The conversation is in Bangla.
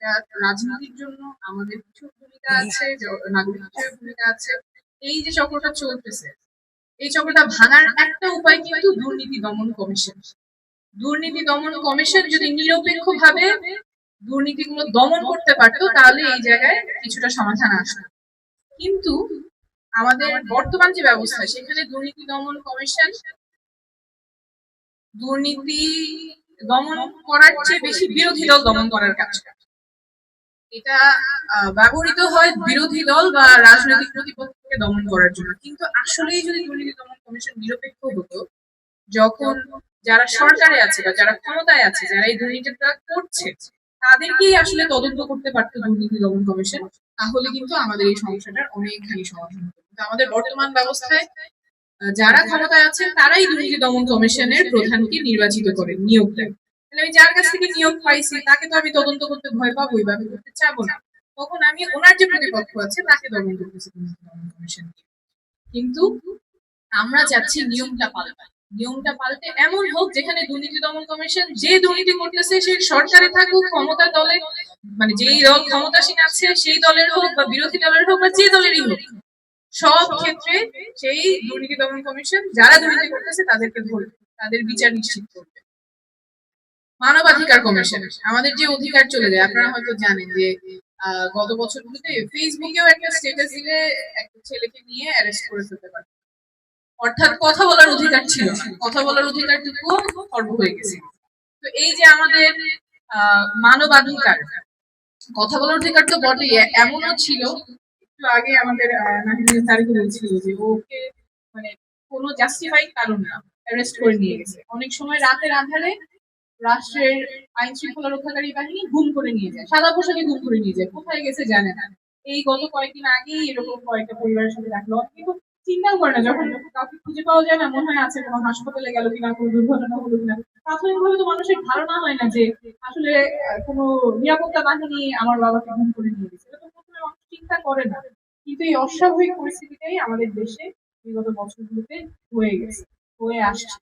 এটা রাজনীতির জন্য আমাদের কিছু ভূমিকা আছে জ- নাগরিক হিসেবে ভূমিকা আছে। এই যে চক্রটা চলতেছে এই চক্রটা ভাঙার একটা উপায় কিন্তু দুর্নীতি দমন কমিশন। দুর্নীতি দমন কমিশন যদি নিরপেক্ষ ভাবে দুর্নীতিগুলো দমন করতে পারতো তাহলে এই জায়গায় কিছুটা সমাধান আসতো। কিন্তু আমাদের বর্তমান যে ব্যবস্থা সেখানে দুর্নীতি দমন কমিশন দুর্নীতি দমন করার চেয়ে বেশি বিরোধী দল দমন করার কাজ করে। এটা ব্যবহৃত হয় বিরোধী দল বা রাজনৈতিক প্রতিপক্ষকে দমন করার জন্য। কিন্তু আসলেই যদি দুর্নীতি দমন কমিশন নিরপেক্ষ হতো, যখন যারা সরকারে আছে বা যারা ক্ষমতায় আছে, যারা এই দুর্নীতিটা করছে, তাদেরকেই আসলে তদন্ত করতে পারতো দুর্নীতি দমন কমিশন, তাহলে কিন্তু আমাদের এই সমস্যাটার অনেকখানি সমাধান হতো। কিন্তু আমাদের বর্তমান ব্যবস্থায় যারা ক্ষমতায় আছেন, তারাই দুর্নীতি দমন কমিশনের প্রধানকে নির্বাচিত করেন, নিয়োগ দেন। আমি যার কাছ থেকে নিয়োগ পাইছি, তাকে তো আমি তদন্ত করতে ভয় পাবোই বা আমি করতে চাবো না। তখন আমি ওনার যে প্রতিপক্ষ আছে, তাকে দমন করতেছি কমিশন। কিন্তু আমরা চাচ্ছি নিয়মটা পাল্টা নিয়মটা পাল্টে এমন হোক যেখানে দুর্নীতি দমন কমিশন যে দুর্নীতি করতেছে, সে সরকারে থাকুক, ক্ষমতা দলে মানে যেই দল ক্ষমতাসীন আছে, সেই দলের হোক বা বিরোধী দলের হোক বা যে দলেরই হোক, সব ক্ষেত্রে সেই দুর্নীতি দমন কমিশন, যারা দুর্নীতি করতেছে, তাদেরকে ধরবে, তাদের বিচার নিশ্চিত করবে। মানবাধিকার কমিশন। আমাদের যে অধিকার চলে যায়, আপনারা হয়তো জানেন যে গত বছরগুলোতে ফেসবুকেও একটা স্ট্যাটাস দিলে একটা ছেলেকে নিয়ে অ্যারেস্ট করে ফেলতে পারে অর্থাৎ কথা বলার অধিকার ছিল কথা বলার অধিকারটুকুও খর্ব হয়ে গেছে। তো এই যে আমাদের মানবাধিকার, কথা বলার অধিকার তো বটেই, এমনও ছিল, একটু আগে আমাদের নাহিদ তারিখ বলছিল যে ওকে মানে কোনো জাস্টিফাইড কারণ না অ্যারেস্ট করে নিয়ে গেছে। অনেক সময় রাতের আধারে রাষ্ট্রের আইন শৃঙ্খলা রক্ষাকারী বাহিনী গুম করে নিয়ে যায়, সাদা পোশাকে গুম করে নিয়ে যায়, কোথায় গেছে জানে না। এই গত কয়েকদিন আগেই এরকম কয়েকটা পরিবারের সাথে রাখল কিন্তু চিন্তাও করে না, যখন কাউকে খুঁজে পাওয়া যায় না, মনে হয় আছে কোনো হাসপাতালে গেল কিনা, কোনো দুর্ঘটনা হলো কিনা। প্রাথমিকভাবে তো মানুষের ধারণা হয় না যে আসলে কোনো নিরাপত্তা বাহিনী আমার বাবাকে গুম করে নিয়ে গেছে। এটা তো প্রথমে মানুষ চিন্তা করে না। কিন্তু এই অস্বাভাবিক পরিস্থিতিটাই আমাদের দেশে বিগত বছরগুলোতে হয়ে গেছে, হয়ে আসছে।